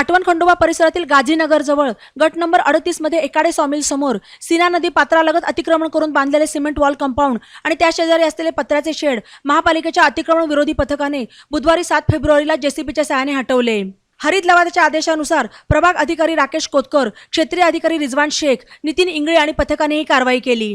काटवन खंडोबा परिसरातील गाझीनगर जवळ गट नंबर अडतीसमध्ये एकाडे सॉमिल समोर सीना नदी पात्रालगत अतिक्रमण करून बांधलेले सिमेंट वॉल कंपाऊंड आणि त्या शेजारी असलेले पत्र्याचे शेड महापालिकेच्या अतिक्रमण विरोधी पथकाने बुधवारी सात फेब्रुवारीला जेसीबीच्या सहाय्याने हटवले. हरित लवादाच्या आदेशानुसार प्रभाग अधिकारी राकेश कोतकर क्षेत्रीय अधिकारी रिजवान शेख नितीन इंगळे आणि पथकाने ही कारवाई केली.